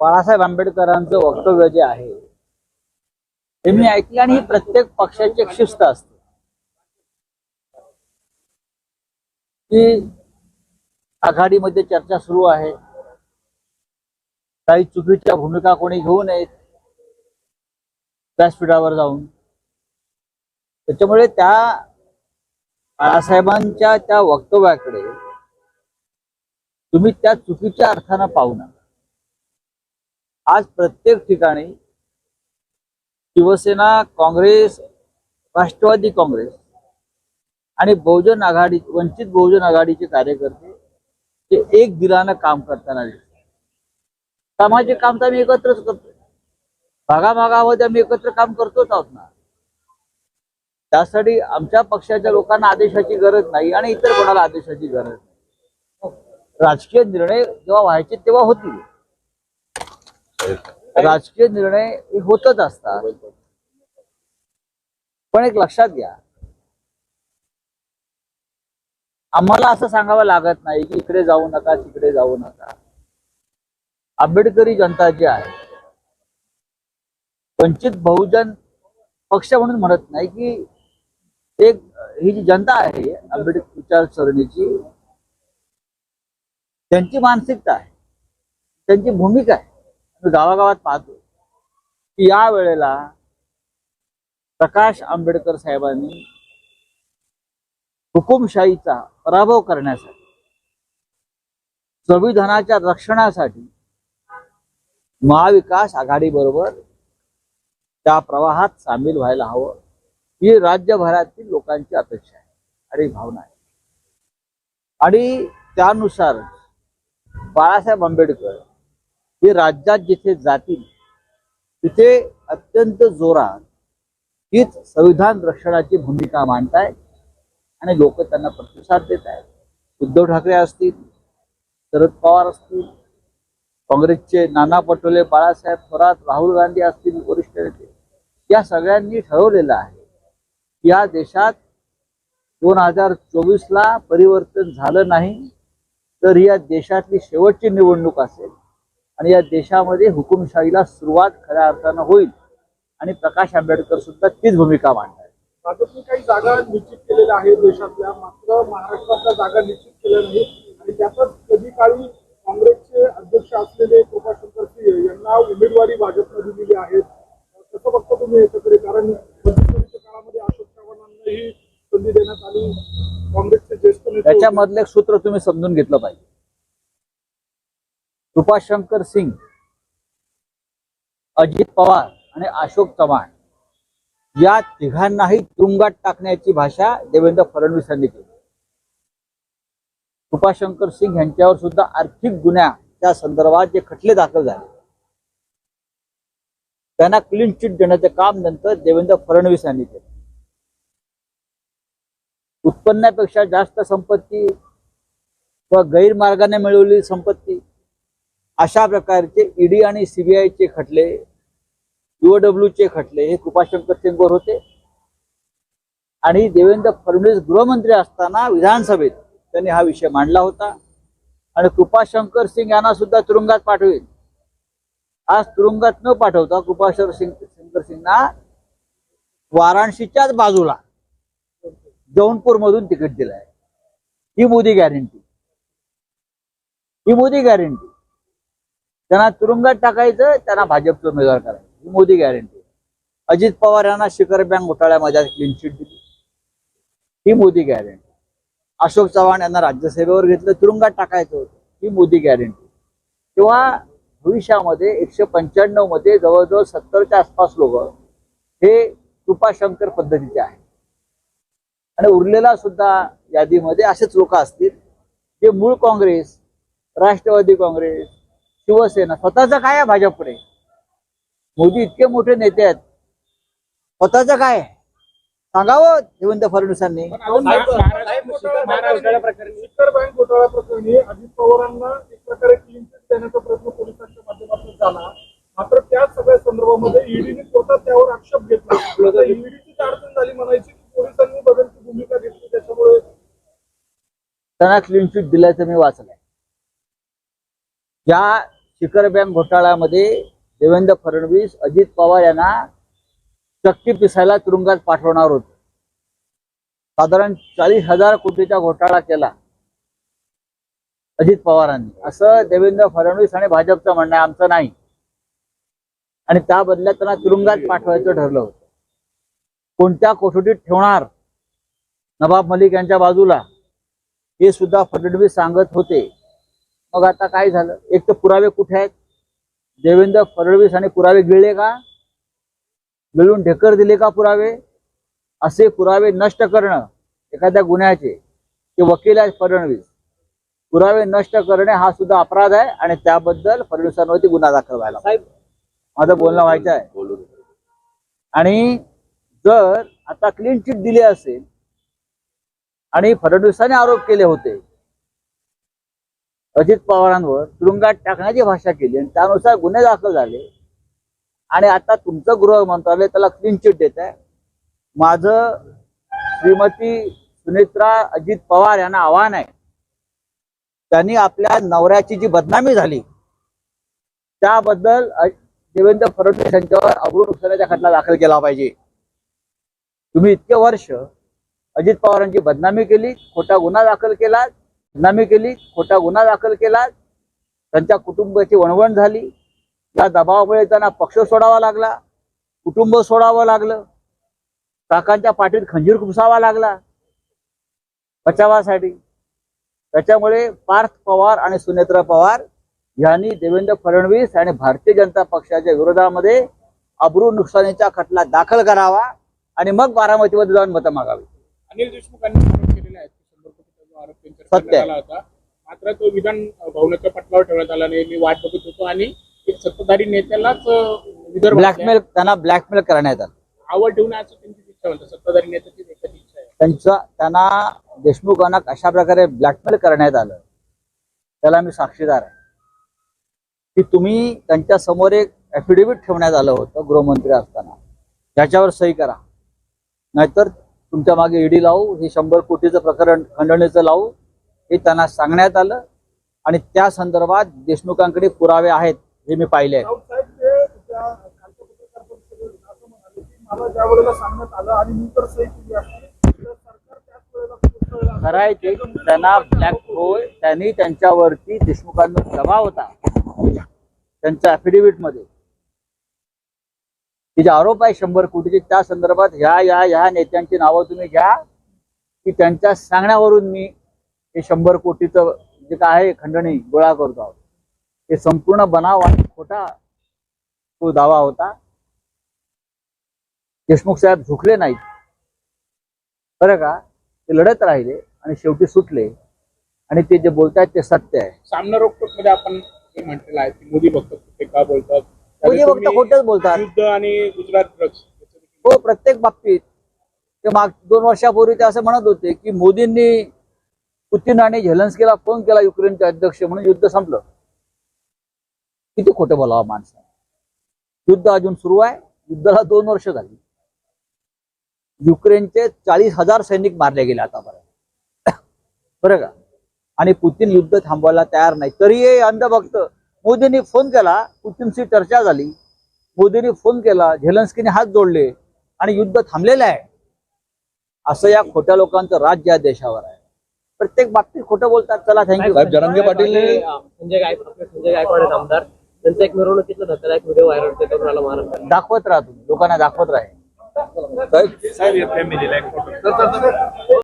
बाळासाहेब आंबेडकरांचं वक्तव्य जे आहे हे मी ऐकलं आणि ही प्रत्येक पक्षाची एक शिस्त असते. की आघाडीमध्ये चर्चा सुरू आहे. काही चुकीच्या भूमिका कोणी घेऊ नयेत. व्यासपीठावर जाऊन. त्याच्यामुळे त्या बाळासाहेबांच्या त्या वक्तव्याकडे तुम्ही त्या चुकीच्या अर्थानं पाहू नका. आज प्रत्येक ठिकाणी शिवसेना काँग्रेस राष्ट्रवादी काँग्रेस आणि बहुजन आघाडी वंचित बहुजन आघाडीचे कार्यकर्ते ते एक दिलानं काम करताना दिसतात. काम तर आम्ही एकत्रच करतो भागाभागामध्ये आम्ही एकत्र काम करतोच आहोत ना. त्यासाठी आमच्या पक्षाच्या लोकांना आदेशाची गरज नाही आणि इतर कोणाला आदेशाची गरज नाही. राजकीय निर्णय जेव्हा व्हायचे तेव्हा होतील. राजकीय निर्णय हे होतच असतात. पण एक लक्षात घ्या. आम्हाला असं सांगावं लागत नाही की इकडे जाऊ नका तिकडे जाऊ नका. आंबेडकरी जनता जी आहे वंचित बहुजन पक्ष म्हणून म्हणत नाही की एक ही जी जनता आहे आंबेडकर विचारसरणीची त्यांची मानसिकता आहे त्यांची भूमिका आहे. आम्ही गावागावात पाहतो की या वेळेला प्रकाश आंबेडकर साहेबांनी हुकुमशाहीचा पराभव करण्यासाठी संविधानाच्या रक्षणासाठी महाविकास आघाडी बरोबर त्या प्रवाहात सामील व्हायला हवं ही राज्यभरातील लोकांची अपेक्षा आहे आणि भावना आहे. आणि त्यानुसार बाळासाहेब आंबेडकर हे राज्यात जिथे जातील तिथे अत्यंत जोरात हीच संविधान रक्षणाची भूमिका मांडतायत आणि लोक त्यांना प्रतिसाद देत आहेत उद्धव ठाकरे असतील शरद पवार असतील काँग्रेसचे नाना पटोले बाळासाहेब थोरात राहुल गांधी असतील वरिष्ठ नेते या सगळ्यांनी ठरवलेलं आहे की या देशात दोन हजार चोवीसला परिवर्तन झालं नाही तर या देशातली शेवटची निवडणूक असेल. आणि या देशामध्ये हुकुमशाहीला सुरुवात खऱ्या अर्थानं होईल. आणि प्रकाश आंबेडकर सुद्धा तीच भूमिका मांडतात भाजपने काही जागा निश्चित केलेल्या आहेत देशातल्या मात्र महाराष्ट्रातल्या जागा निश्चित केल्या नाही आणि त्यातच कधी काळी काँग्रेसचे अध्यक्ष असलेले कृपाशंकर सिंह यांना उमेदवारी भाजपने दिलेली आहे कसं बघता तुम्ही याच्याकडे कारण काळामध्ये अशोक चव्हाणांनाही संधी देण्यात आली. काँग्रेसचे ज्येष्ठ नेते. त्याच्यामधलं एक सूत्र तुम्ही समजून घेतलं पाहिजे. कृपाशंकर सिंग अजित पवार आणि अशोक चव्हाण या तिघांनाही तुरुंगात टाकण्याची भाषा देवेंद्र फडणवीस यांनी केली. कृपाशंकर सिंग यांच्यावर सुद्धा आर्थिक गुन्ह्याच्या संदर्भात जे खटले दाखल झाले त्यांना क्लीन चिट देण्याचं काम नंतर देवेंद्र फडणवीस यांनी केलं. उत्पन्नापेक्षा जास्त संपत्ती किंवा गैरमार्गाने मिळवलेली संपत्ती अशा प्रकारचे ईडी आणि सीबीआयचे खटले चे खटले हे कृपाशंकर सिंगवर होते. आणि देवेंद्र फडणवीस गृहमंत्री असताना विधानसभेत त्यांनी हा विषय मांडला होता. आणि कृपाशंकर सिंग यांना सुद्धा तुरुंगात पाठवेल. आज तुरुंगात न पाठवता कृपाशंकर सिंग शंकर सिंगना वाराणसीच्याच बाजूला जौनपूर मधून तिकीट दिलं आहे ही मोदी गॅरंटी ही मोदी गॅरंटी त्यांना तुरुंगात टाकायचं त्यांना भाजपचं उमेदवार करायचं. ही मोदी गॅरंटी अजित पवार यांना शिखर बँक घोटाळ्यामध्ये क्लीन चिट दिली. ही मोदी गॅरंटी अशोक चव्हाण यांना राज्यसेवेवर घेतलं तुरुंगात टाकायचं होतं. ही मोदी गॅरंटी किंवा भविष्यामध्ये एकशे पंच्याण्णवमध्ये जवळजवळ सत्तरच्या आसपास लोक हे कृपाशंकर पद्धतीचे आहेत. आणि उरलेला सुद्धा यादीमध्ये असेच लोक असतील. जे मूळ काँग्रेस राष्ट्रवादी काँग्रेस शिवसेना. स्वतःचं काय आहे भाजपकडे मोदी इतके मोठे नेते आहेत. स्वतःचं काय आहे? सांगावं देवेंद्र फडणवीसांनी? बँक घोटाळा प्रकरणी अजित पवारांना एक प्रकारे क्लीन चिट देण्याचा प्रयत्न पोलिसांच्या माध्यमातून झाला. मात्र त्या सगळ्या संदर्भामध्ये ईडीने स्वतः त्यावर आक्षेप घेतला. ईडीची अडचण झाली म्हणायची की पोलिसांनी बदलची भूमिका घेतली त्याच्यामुळे त्यांना क्लीन चिट दिल्याचं मी वाचलंय. ज्या शिखर बँक घोटाळ्यामध्ये देवेंद्र फडणवीस अजित पवार यांना चक्की पिसायला तुरुंगात पाठवणार होते. साधारण चाळीस हजार कोटीचा घोटाळा केला अजित पवारांनी. असं देवेंद्र फडणवीस आणि भाजपचं म्हणणं आहे. आमचं नाही. आणि त्या बदल्यात त्यांना तुरुंगात पाठवायचं ठरलं होतं. कोणत्या कोठडीत ठेवणार नवाब मलिक यांच्या बाजूला हे सुद्धा फडणवीस सांगत होते. मग आता काय झालं? एक तर पुरावे कुठे आहेत? देवेंद्र फडणवीस आणि पुरावे गिळले का? गिळून ढेकर दिले का पुरावे? असे पुरावे नष्ट करणं एखाद्या गुन्ह्याचे ते वकील आहेत फडणवीस. पुरावे नष्ट करणे हा सुद्धा अपराध आहे आणि त्याबद्दल फडणवीसांवरती गुन्हा दाखल व्हायला पाहिजे. माझं बोलणं व्हायचं आहे. आणि जर आता क्लीन चिट दिली असेल आणि फडणवीसांनी आरोप केले होते अजित पवारांवर तुरुंगात टाकण्याची भाषा केली आणि त्यानुसार गुन्हे दाखल झाले. आणि आता तुमचं गृह मंत्रालय त्याला क्लीन चिट देत आहे. माझं श्रीमती सुनेत्रा अजित पवार यांना आव्हान आहे. त्यांनी आपल्या नवऱ्याची जी बदनामी झाली त्याबद्दल देवेंद्र फडणवीस यांच्यावर अब्रू नुकसानाचा खटला दाखल केला पाहिजे. तुम्ही इतके वर्ष अजित पवारांची बदनामी केली खोटा गुन्हा दाखल केला बदनामी केली खोटा गुन्हा दाखल केला त्यांच्या कुटुंबाची वणवण झाली. या दबावामुळे त्यांना पक्ष सोडावा लागला कुटुंब सोडावं लागलं काकांच्या पाठीत खंजीर खुपसावा लागला बचावासाठी. त्याच्यामुळे पार्थ पवार आणि सुनेत्रा पवार यांनी देवेंद्र फडणवीस आणि भारतीय जनता पक्षाच्या विरोधामध्ये अब्रू नुकसानीचा खटला दाखल करावा आणि मग बारामतीमध्ये जाऊन मतं मागावी. अनिल देशमुखांनी केलेला आहे की शंभर कोटीचा जो आरोप त्यांच्यावर सत्य आहे. मात्र तो विधान भवनाच्या पटलावर ठेवण्यात आला नाही. मी वाट बघत होतो आणि एक सत्ताधारी नेत्यालाच विदर्भ ब्लॅकमेल त्यांना ब्लॅकमेल करण्यात आलं. आवड ठेवण्याची त्यांची इच्छा होती. सत्ताधारी नेत्याची एकच इच्छा आहे. त्यांचा त्यांना देशमुखांना कशा प्रकारे ब्लॅकमेल करण्यात आलं त्याला मी साक्षीदार आहे. की तुम्ही त्यांच्यासमोर एक ऍफिडेव्हिट ठेवण्यात आलं होतं गृहमंत्री असताना. ज्याच्यावर सही करा. नाहीतर तुमच्या मागे ईडी लावू हे शंभर कोटीचं प्रकरण खंडणीचं लावू हे त्यांना सांगण्यात आलं आणि त्या संदर्भात देशमुखांकडे पुरावे आहेत हे मी पाहिले आहेत. की खरं आहे ते त्यांना ब्लॅक होय त्यांनी त्यांच्यावरती देशमुखांवर दबाव होता. त्यांच्या मध्ये. जे आरोप आहे शंभर कोटीचे त्या संदर्भात ह्या या ह्या नेत्यांची नावं तुम्ही घ्या की त्यांच्या सांगण्यावरून मी हे शंभर कोटीचं जे काय आहे खंडणी गोळा करतो आहोत. हे संपूर्ण बनाव आणि खोटा तो दावा होता. देशमुख साहेब झुकले नाहीत. बरं का? ते लढत राहिले आणि शेवटी सुटले. आणि ते जे बोलतायत ते सत्य आहे. सामना रोखोकमध्ये आपण म्हटलेलं आहे की मोदी भक्त कुठे का बोलतात? मोदी तुम्ही खोटच बोलतात. युद्ध आणि गुजरात ड्रग्स हो प्रत्येक बाबतीत. ते माग दोन वर्षापूर्वी ते असं म्हणत होते की मोदींनी पुतीन आणि झेलन्स्कीला फोन केला युक्रेनचे अध्यक्ष म्हणून युद्ध संपलं. किती खोटं बोलावं माणसं युद्ध अजून सुरू आहे युद्धाला दोन वर्ष झाली. युक्रेनचे चाळीस हजार सैनिक मारले गेले आतापर्यंत. बरं का? आणि पुतीन युद्ध थांबवायला तयार नाही. तरीही अंधभक्त मोदींनी फोन केला पुतीनशी चर्चा झाली. मोदींनी फोन केला झेलन्स्कीने हात जोडले आणि युद्ध थांबलेलं आहे. असं या खोट्या लोकांचं राज्य या देशावर आहे. प्रत्येक बाबतीत खोटं बोलतात चला थँक्यू साहेब जरांगे पाटीलने संजय संजय गायकवाड आहेत आमदार. त्यांचा एक मिरवणुकीतला धक्कादायक व्हिडिओ व्हायरल होते तो मला महाराष्ट्रात दाखवत राहा तुम्ही लोकांना दाखवत राहा. साहेब. साहेब या फॅमिलीला एक फोटो